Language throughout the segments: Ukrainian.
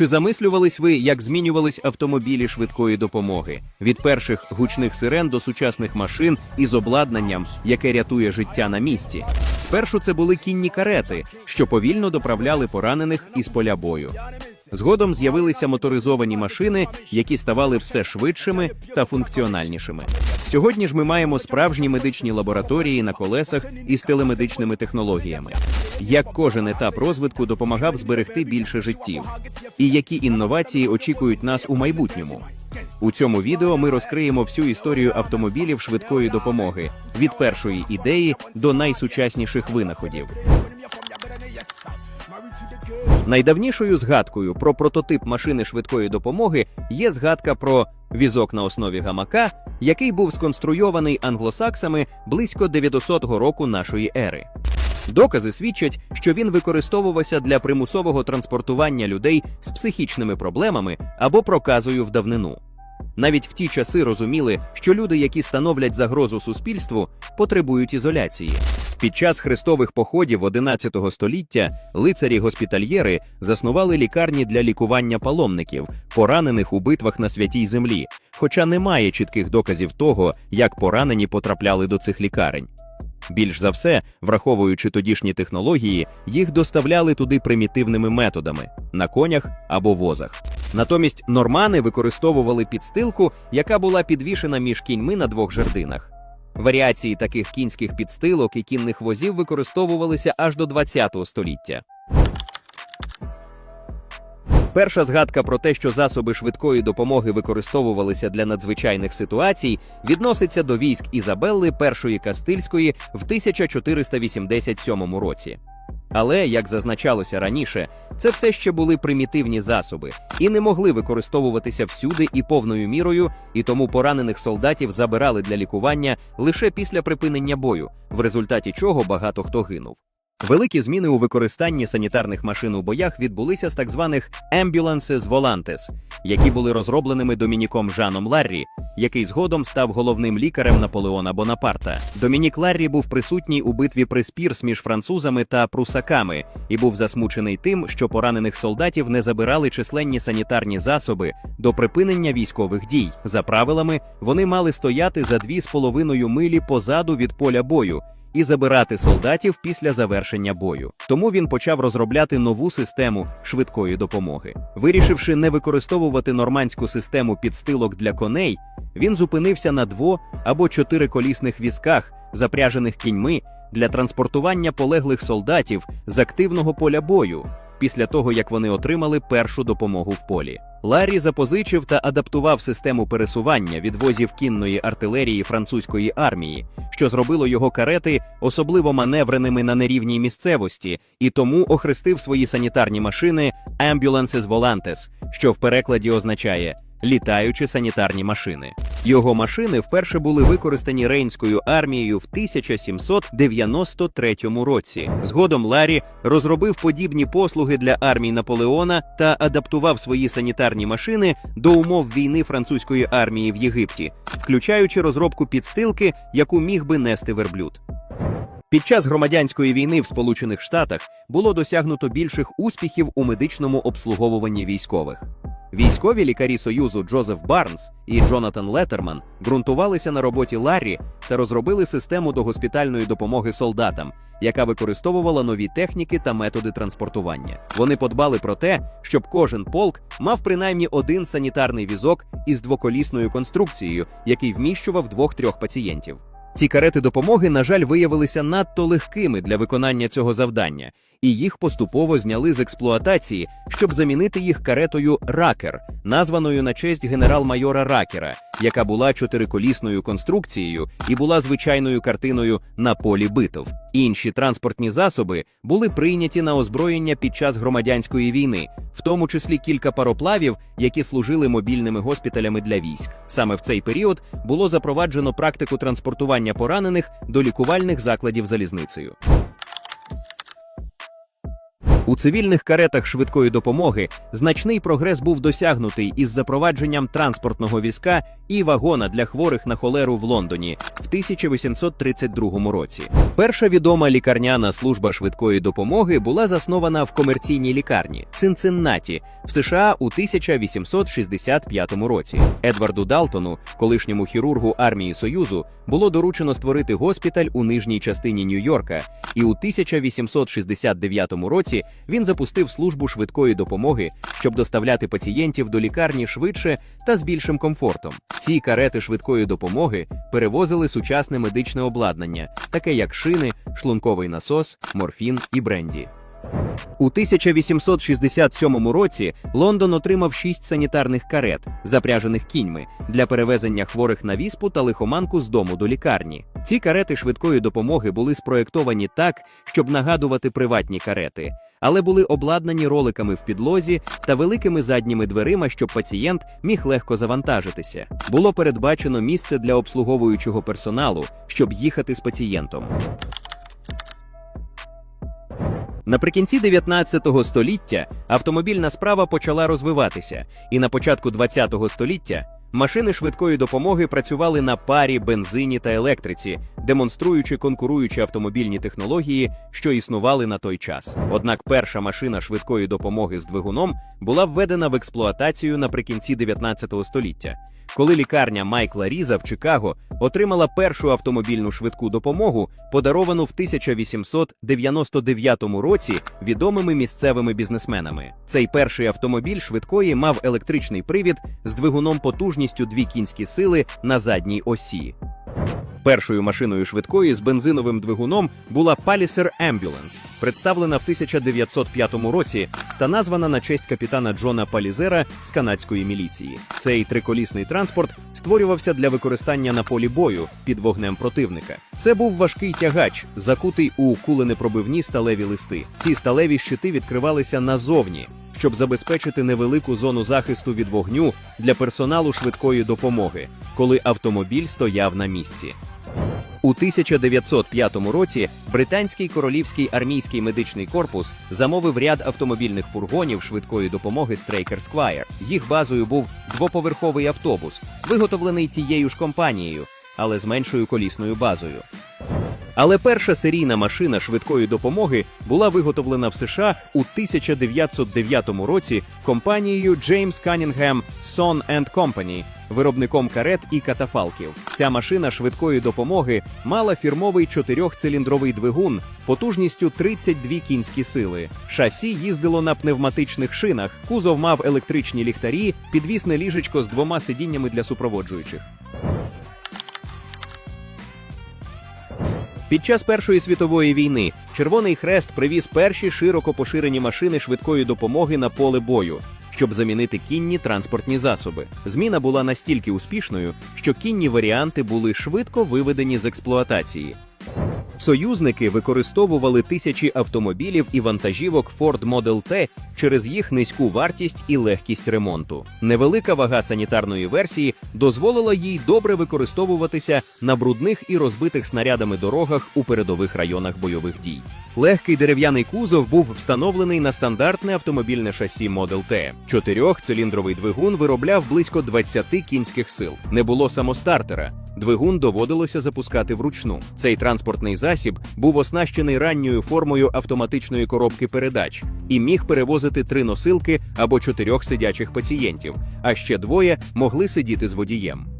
Чи замислювались ви, як змінювались автомобілі швидкої допомоги від перших гучних сирен до сучасних машин із обладнанням, яке рятує життя на місці? Спершу це були кінні карети, що повільно доправляли поранених із поля бою. Згодом з'явилися моторизовані машини, які ставали все швидшими та функціональнішими. Сьогодні ж ми маємо справжні медичні лабораторії на колесах із телемедичними технологіями. Як кожен етап розвитку допомагав зберегти більше життів, і які інновації очікують нас у майбутньому. У цьому відео ми розкриємо всю історію автомобілів швидкої допомоги від першої ідеї до найсучасніших винаходів. Найдавнішою згадкою про прототип машини швидкої допомоги є згадка про візок на основі гамака, який був сконструйований англосаксами близько 900 року нашої ери. Докази свідчать, що він використовувався для примусового транспортування людей з психічними проблемами або проказою в давнину. Навіть в ті часи розуміли, що люди, які становлять загрозу суспільству, потребують ізоляції. Під час хрестових походів 11 століття лицарі-госпітальєри заснували лікарні для лікування паломників, поранених у битвах на святій землі, хоча немає чітких доказів того, як поранені потрапляли до цих лікарень. Більш за все, враховуючи тодішні технології, їх доставляли туди примітивними методами на конях або возах. Натомість нормани використовували підстилку, яка була підвішена між кіньми на двох жердинах. Варіації таких кінських підстилок і кінних возів використовувалися аж до ХХ століття. Перша згадка про те, що засоби швидкої допомоги використовувалися для надзвичайних ситуацій, відноситься до військ Ізабелли Першої Кастильської в 1487 році. Але, як зазначалося раніше, це все ще були примітивні засоби і не могли використовуватися всюди і повною мірою, і тому поранених солдатів забирали для лікування лише після припинення бою, в результаті чого багато хто гинув. Великі зміни у використанні санітарних машин у боях відбулися з так званих Ambulances Volantes, які були розробленими Домініком Жаном Ларрі, який згодом став головним лікарем Наполеона Бонапарта. Домінік Ларрі був присутній у битві при Спірс між французами та прусаками і був засмучений тим, що поранених солдатів не забирали численні санітарні засоби до припинення військових дій. За правилами, вони мали стояти за дві з половиною милі позаду від поля бою і забирати солдатів після завершення бою. Тому він почав розробляти нову систему швидкої допомоги. Вирішивши не використовувати нормандську систему підстилок для коней, він зупинився на дво або чотириколісних візках, запряжених кіньми для транспортування полеглих солдатів з активного поля бою. Після того, як вони отримали першу допомогу в полі, Ларрі запозичив та адаптував систему пересування відвозів кінної артилерії французької армії, що зробило його карети особливо маневреними на нерівній місцевості, і тому охрестив свої санітарні машини Ambulances Volantes, що в перекладі означає літаючі санітарні машини. Його машини вперше були використані рейнською армією в 1793 році. Згодом Ларі розробив подібні послуги для армій Наполеона та адаптував свої санітарні машини до умов війни французької армії в Єгипті, включаючи розробку підстилки, яку міг би нести верблюд. Під час громадянської війни в Сполучених Штатах було досягнуто більших успіхів у медичному обслуговуванні військових. Військові лікарі Союзу Джозеф Барнс і Джонатан Леттерман ґрунтувалися на роботі Ларрі та розробили систему догоспітальної допомоги солдатам, яка використовувала нові техніки та методи транспортування. Вони подбали про те, щоб кожен полк мав принаймні один санітарний візок із двоколісною конструкцією, який вміщував двох-трьох пацієнтів. Ці карети допомоги, на жаль, виявилися надто легкими для виконання цього завдання, і їх поступово зняли з експлуатації, щоб замінити їх каретою Ракер, названою на честь генерал-майора Ракера, яка була чотириколісною конструкцією і була звичайною картиною на полі битв. Інші транспортні засоби були прийняті на озброєння під час громадянської війни, в тому числі кілька пароплавів, які служили мобільними госпіталями для військ. Саме в цей період було запроваджено практику транспортування поранених до лікувальних закладів залізницею. У цивільних каретах швидкої допомоги значний прогрес був досягнутий із запровадженням транспортного візка і вагона для хворих на холеру в Лондоні в 1832 році. Перша відома лікарняна служба швидкої допомоги була заснована в комерційній лікарні Цинциннаті в США у 1865 році. Едварду Далтону, колишньому хірургу армії Союзу, було доручено створити госпіталь у нижній частині Нью-Йорка, і у 1869 році він запустив службу швидкої допомоги, щоб доставляти пацієнтів до лікарні швидше та з більшим комфортом. Ці карети швидкої допомоги перевозили сучасне медичне обладнання, таке як шини, шлунковий насос, морфін і бренді. У 1867 році Лондон отримав шість санітарних карет, запряжених кіньми, для перевезення хворих на віспу та лихоманку з дому до лікарні. Ці карети швидкої допомоги були спроєктовані так, щоб нагадувати приватні карети, але були обладнані роликами в підлозі та великими задніми дверима, щоб пацієнт міг легко завантажитися. Було передбачено місце для обслуговуючого персоналу, щоб їхати з пацієнтом. Наприкінці 19 століття автомобільна справа почала розвиватися, і на початку 20 століття машини швидкої допомоги працювали на парі, бензині та електриці, демонструючи конкуруючі автомобільні технології, що існували на той час. Однак перша машина швидкої допомоги з двигуном була введена в експлуатацію наприкінці 19 століття. Коли лікарня Майкла Різа в Чикаго отримала першу автомобільну швидку допомогу, подаровану в 1899 році відомими місцевими бізнесменами. Цей перший автомобіль швидкої мав електричний привід з двигуном потужністю дві кінські сили на задній осі. Першою машиною швидкої з бензиновим двигуном була Palliser Ambulance, представлена в 1905 році та названа на честь капітана Джона Палізера з канадської міліції. Цей триколісний транспорт створювався для використання на полі бою під вогнем противника. Це був важкий тягач, закутий у куленепробивні сталеві листи. Ці сталеві щити відкривалися назовні. Щоб забезпечити невелику зону захисту від вогню для персоналу швидкої допомоги, коли автомобіль стояв на місці. У 1905 році британський королівський армійський медичний корпус замовив ряд автомобільних фургонів швидкої допомоги Straker Squire. Їх базою був двоповерховий автобус, виготовлений тією ж компанією, але з меншою колісною базою. Але перша серійна машина швидкої допомоги була виготовлена в США у 1909 році компанією James Cunningham Son Company, виробником карет і катафалків. Ця машина швидкої допомоги мала фірмовий чотирьохциліндровий двигун потужністю 32 кінські сили. Шасі їздило на пневматичних шинах, кузов мав електричні ліхтарі, підвісне ліжечко з двома сидіннями для супроводжуючих. Під час Першої світової війни Червоний Хрест привіз перші широко поширені машини швидкої допомоги на поле бою, щоб замінити кінні транспортні засоби. Зміна була настільки успішною, що кінні варіанти були швидко виведені з експлуатації. Союзники використовували тисячі автомобілів і вантажівок Ford Model T через їх низьку вартість і легкість ремонту. Невелика вага санітарної версії дозволила їй добре використовуватися на брудних і розбитих снарядами дорогах у передових районах бойових дій. Легкий дерев'яний кузов був встановлений на стандартне автомобільне шасі Model T. Чотирьохциліндровий двигун виробляв близько 20 кінських сил. Не було самостартера. Двигун доводилося запускати вручну. Цей транспортний засіб був оснащений ранньою формою автоматичної коробки передач і міг перевозити три носилки або чотирьох сидячих пацієнтів, а ще двоє могли сидіти з водієм.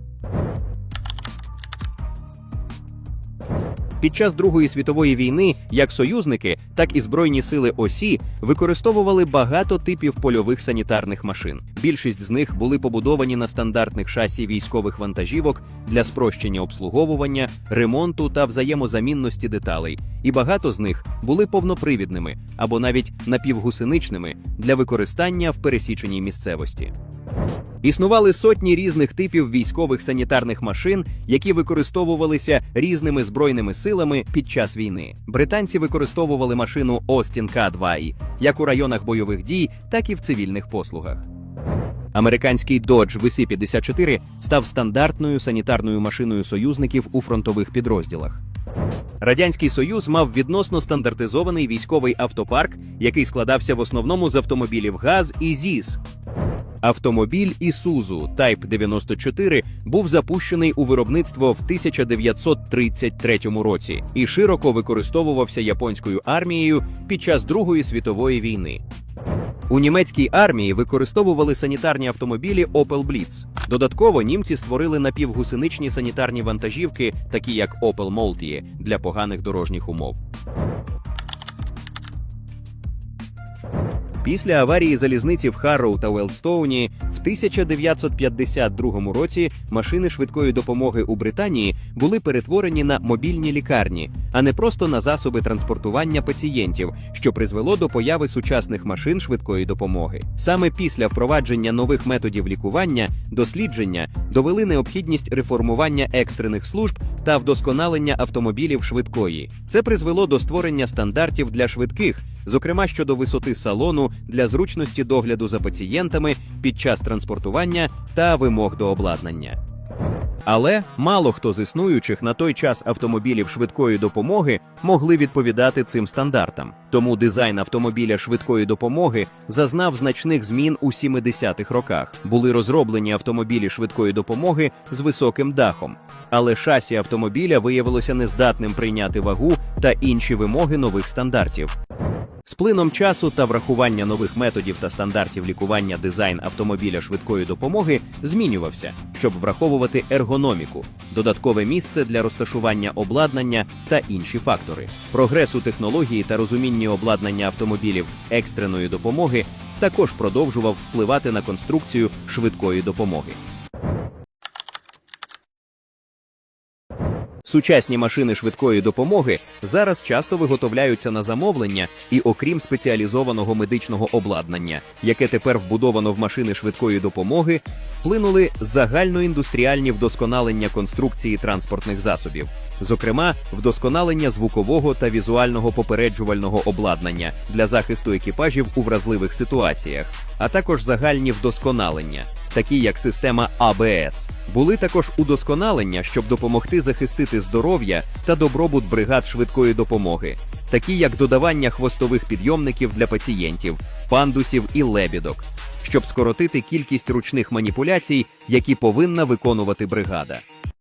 Під час Другої світової війни як союзники, так і збройні сили ОСІ використовували багато типів польових санітарних машин. Більшість з них були побудовані на стандартних шасі військових вантажівок для спрощення обслуговування, ремонту та взаємозамінності деталей, і багато з них були повнопривідними або навіть напівгусеничними для використання в пересіченій місцевості. Існували сотні різних типів військових санітарних машин, які використовувалися різними збройними силами під час війни. Британці використовували машину Остін К-2 як у районах бойових дій, так і в цивільних послугах. Американський Dodge VC-54 став стандартною санітарною машиною союзників у фронтових підрозділах. Радянський Союз мав відносно стандартизований військовий автопарк, який складався в основному з автомобілів ГАЗ і ЗІС. Автомобіль Isuzu Type 94 був запущений у виробництво в 1933 році і широко використовувався японською армією під час Другої світової війни. У німецькій армії використовували санітарні автомобілі Opel Blitz. Додатково німці створили напівгусеничні санітарні вантажівки, такі як Opel Multi, для поганих дорожніх умов. Після аварії залізниці в Харроу та Уелстоуні в 1952 році машини швидкої допомоги у Британії були перетворені на мобільні лікарні, а не просто на засоби транспортування пацієнтів, що призвело до появи сучасних машин швидкої допомоги. Саме після впровадження нових методів лікування дослідження довели необхідність реформування екстрених служб та вдосконалення автомобілів швидкої. Це призвело до створення стандартів для швидких, зокрема щодо висоти салону для зручності догляду за пацієнтами під час транспортування та вимог до обладнання. Але мало хто з існуючих на той час автомобілів швидкої допомоги могли відповідати цим стандартам. Тому дизайн автомобіля швидкої допомоги зазнав значних змін у 70-х роках. Були розроблені автомобілі швидкої допомоги з високим дахом, але шасі автомобіля виявилося нездатним прийняти вагу та інші вимоги нових стандартів. З плином часу та врахування нових методів та стандартів лікування дизайн автомобіля швидкої допомоги змінювався, щоб враховувати ергономіку, додаткове місце для розташування обладнання та інші фактори. Прогрес у технології та розумінні обладнання автомобілів екстреної допомоги також продовжував впливати на конструкцію швидкої допомоги. Сучасні машини швидкої допомоги зараз часто виготовляються на замовлення і, окрім спеціалізованого медичного обладнання, яке тепер вбудовано в машини швидкої допомоги, вплинули загальноіндустріальні вдосконалення конструкції транспортних засобів, зокрема, вдосконалення звукового та візуального попереджувального обладнання для захисту екіпажів у вразливих ситуаціях, а також загальні вдосконалення такі як система АБС. Були також удосконалення, щоб допомогти захистити здоров'я та добробут бригад швидкої допомоги, такі як додавання хвостових підйомників для пацієнтів, пандусів і лебідок, щоб скоротити кількість ручних маніпуляцій, які повинна виконувати бригада.